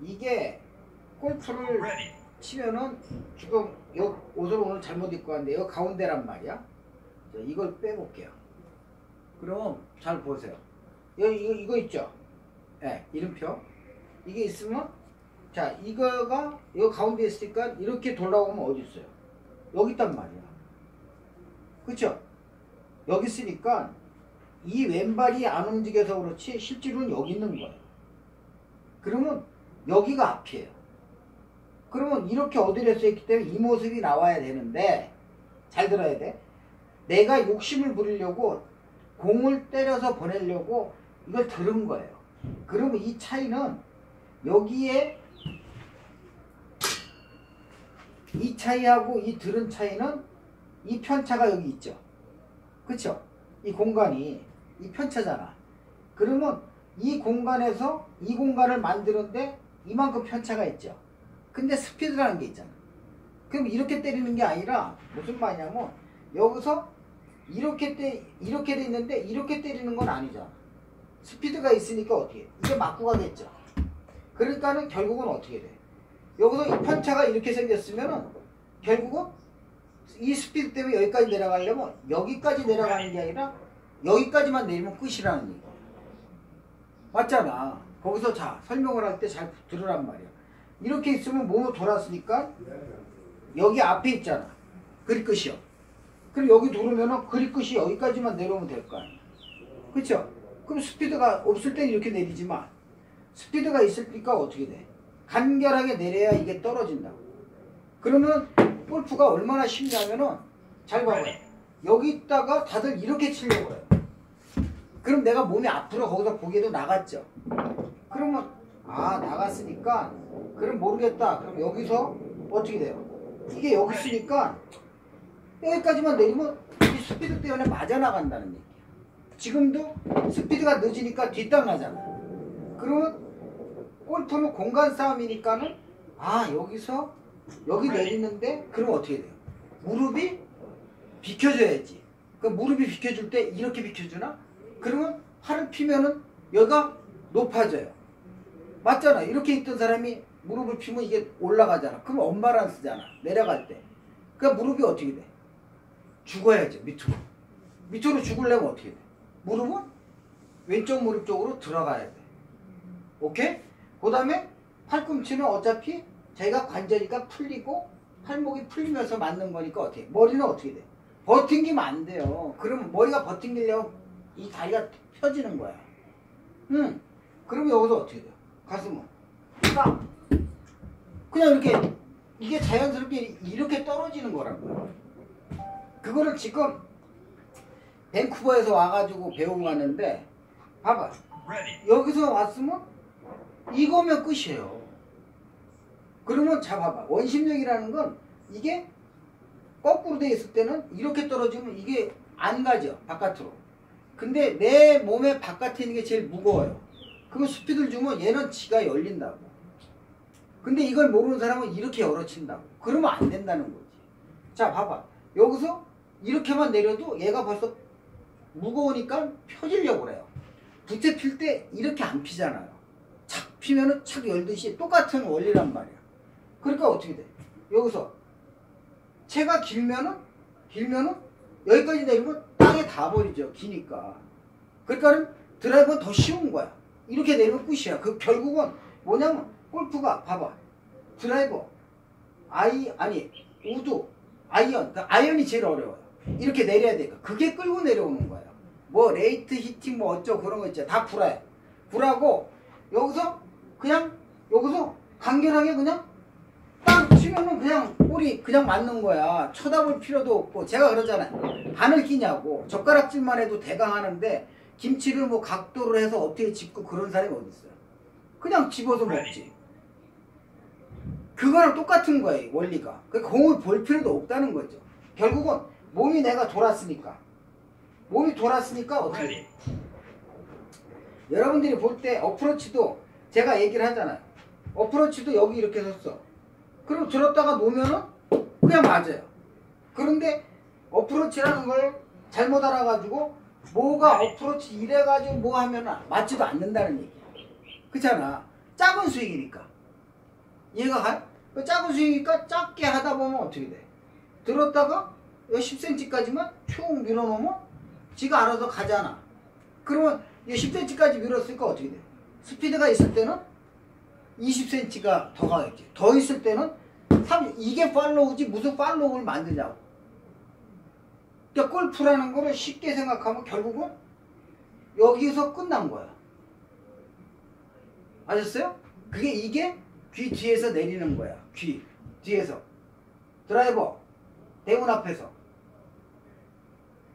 이게 골프를 치면은 지금 요 옷을 오늘 잘못 입고 왔는데 요 가운데란 말이야. 자, 이걸 빼볼게요. 그럼 잘 보세요. 이거, 이거, 이거 있죠? 예, 네, 이름표. 이게 있으면, 자, 이거가, 이거 가운데 있으니까 이렇게 돌아오면 어디 있어요? 여기 있단 말이야. 그쵸? 여기 있으니까 이 왼발이 안 움직여서 그렇지 실제로는 여기 있는 거예요. 그러면 여기가 앞이에요. 그러면 이렇게 어디를 써있기 때문에 이 모습이 나와야 되는데 잘 들어야 돼. 내가 욕심을 부리려고 공을 때려서 보내려고 이걸 들은 거예요. 그러면 이 차이는 여기에 이 차이하고 이 들은 차이는 이 편차가 여기 있죠. 그쵸? 이 공간이 이 편차잖아. 그러면 이 공간에서 이 공간을 만드는데 이만큼 편차가 있죠. 근데 스피드라는 게 있잖아. 그럼 이렇게 때리는 게 아니라 무슨 말이냐면 여기서 이렇게 때 이렇게 돼 있는데 이렇게 때리는 건 아니잖아. 스피드가 있으니까 어떻게? 이게 맞고 가겠죠. 그러니까는 결국은 어떻게 돼? 여기서 이 편차가 이렇게 생겼으면은 결국은 이 스피드 때문에 여기까지 내려가려면 여기까지 내려가는 게 아니라 여기까지만 내리면 끝이라는 얘기야. 맞잖아. 거기서 자 설명을 할 때 잘 들으란 말이야. 이렇게 있으면 몸을 돌았으니까 여기 앞에 있잖아. 그리 끝이요. 그럼 여기 돌으면은 그리 끝이 여기까지만 내려오면 될 거 아니야. 그쵸? 그럼 스피드가 없을 땐 이렇게 내리지만 스피드가 있으니까 어떻게 돼? 간결하게 내려야 이게 떨어진다고. 그러면 골프가 얼마나 쉽냐면은 잘 봐봐요. 여기 있다가 다들 이렇게 치려고 해요. 그럼 내가 몸이 앞으로 거기서 고개도 나갔죠. 그러면 아 나갔으니까 그럼 모르겠다. 그럼 여기서 어떻게 돼요? 이게 여기 있으니까 여기까지만 내리면 이 스피드 때문에 맞아 나간다는 얘기야. 지금도 스피드가 늦으니까 뒷땅 나잖아. 그러면 골프는 공간 싸움이니까는 아 여기서 여기 내리는데 그럼 어떻게 돼요? 무릎이 비켜줘야지. 그 무릎이 비켜줄 때 이렇게 비켜주나? 그러면 팔을 피면은 여기가 높아져요. 맞잖아. 이렇게 있던 사람이 무릎을 피면 이게 올라가잖아. 그럼 언바란스잖아. 내려갈 때. 그러니까 무릎이 어떻게 돼? 죽어야죠. 밑으로. 밑으로 죽으려면 어떻게 돼? 무릎은 왼쪽 무릎 쪽으로 들어가야 돼. 오케이? 그 다음에 팔꿈치는 어차피 자기가 관절이가 풀리고 팔목이 풀리면서 맞는 거니까 어떻게? 머리는 어떻게 돼? 버팅기면 안 돼요. 그러면 머리가 버팅기려면 이 다리가 펴지는 거야. 응. 그러면 여기서 어떻게 돼요? 가슴은. 딱. 그냥 이렇게, 이게 자연스럽게 이렇게 떨어지는 거라고요. 그거를 지금 밴쿠버에서 와가지고 배우고 왔는데, 봐봐. 여기서 왔으면 이거면 끝이에요. 그러면 잡아봐. 원심력이라는 건 이게 거꾸로 돼 있을 때는 이렇게 떨어지면 이게 안 가죠. 바깥으로. 근데 내 몸의 바깥에 있는 게 제일 무거워요. 그러면 스피드를 주면 얘는 지가 열린다고. 근데 이걸 모르는 사람은 이렇게 열어친다고. 그러면 안 된다는 거지. 자, 봐봐. 여기서 이렇게만 내려도 얘가 벌써 무거우니까 펴지려고 그래요. 부채 필 때 이렇게 안 피잖아요. 착 피면은 착 열듯이 똑같은 원리란 말이야. 그러니까 어떻게 돼? 여기서 채가 길면은 길면은 여기까지 내리면 땅에 다 버리죠. 기니까. 그러니까는 드라이버는 더 쉬운 거야. 이렇게 내리면 끝이야. 그 결국은 뭐냐면 골프가 봐봐. 드라이버, 아이 아니 우드, 아이언. 그 아이언이 제일 어려워요. 이렇게 내려야 되니까 그게 끌고 내려오는 거야. 뭐 레이트 히팅 뭐 어쩌고 그런 거 있잖아. 다 구라야. 구라고 여기서 그냥 여기서 간결하게 그냥 딱 치면은 그냥 볼이 그냥 맞는 거야. 쳐다볼 필요도 없고 제가 그러잖아요. 바늘 끼냐고 젓가락질만 해도 대강 하는데 김치를 뭐 각도로 해서 어떻게 집고 그런 사람이 어디 있어요? 그냥 집어서 먹지. 그거랑 똑같은 거예요 원리가. 그 공을 볼 필요도 없다는 거죠. 결국은 몸이 내가 돌았으니까 몸이 돌았으니까 어떻게 돼? 여러분들이 볼 때 어프로치도 제가 얘기를 하잖아요. 어프로치도 여기 이렇게 섰어. 그럼 들었다가 놓으면은 그냥 맞아요. 그런데 어프로치라는 걸 잘못 알아가지고 뭐가 어프로치 이래가지고 뭐 하면 맞지도 않는다는 얘기야. 그렇잖아. 작은 스윙이니까. 이해가 가요? 그 작은 스윙이니까 작게 하다 보면 어떻게 돼? 들었다가 10cm까지만 쭉 밀어놓으면 지가 알아서 가잖아. 그러면 10cm까지 밀었으니까 어떻게 돼? 스피드가 있을 때는 20cm가 더 가겠지. 더 있을 때는 3, 이게 팔로우지 무슨 팔로우를 만드냐고. 그러니까 골프라는 거를 쉽게 생각하면 결국은 여기서 끝난 거야. 아셨어요? 그게 이게 귀 뒤에서 내리는 거야. 귀 뒤에서 드라이버 대문 앞에서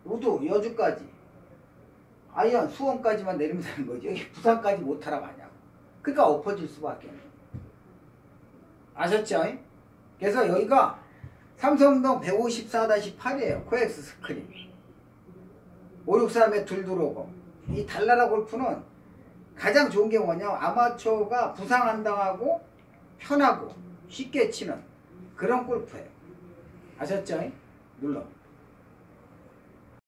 우도 여주까지 아이언 수원까지만 내리면 되는 거지. 여기 부산까지 못 타라 가냐고. 그러니까 엎어질 수밖에 없는 아셨죠? 그래서 여기가 삼성동 154-8이에요. 코엑스 스크린. 563에 둘 들어오고. 이 달나라 골프는 가장 좋은 게 뭐냐 아마추어가 부상 안 당하고 편하고 쉽게 치는 그런 골프예요. 아셨죠? 눌러.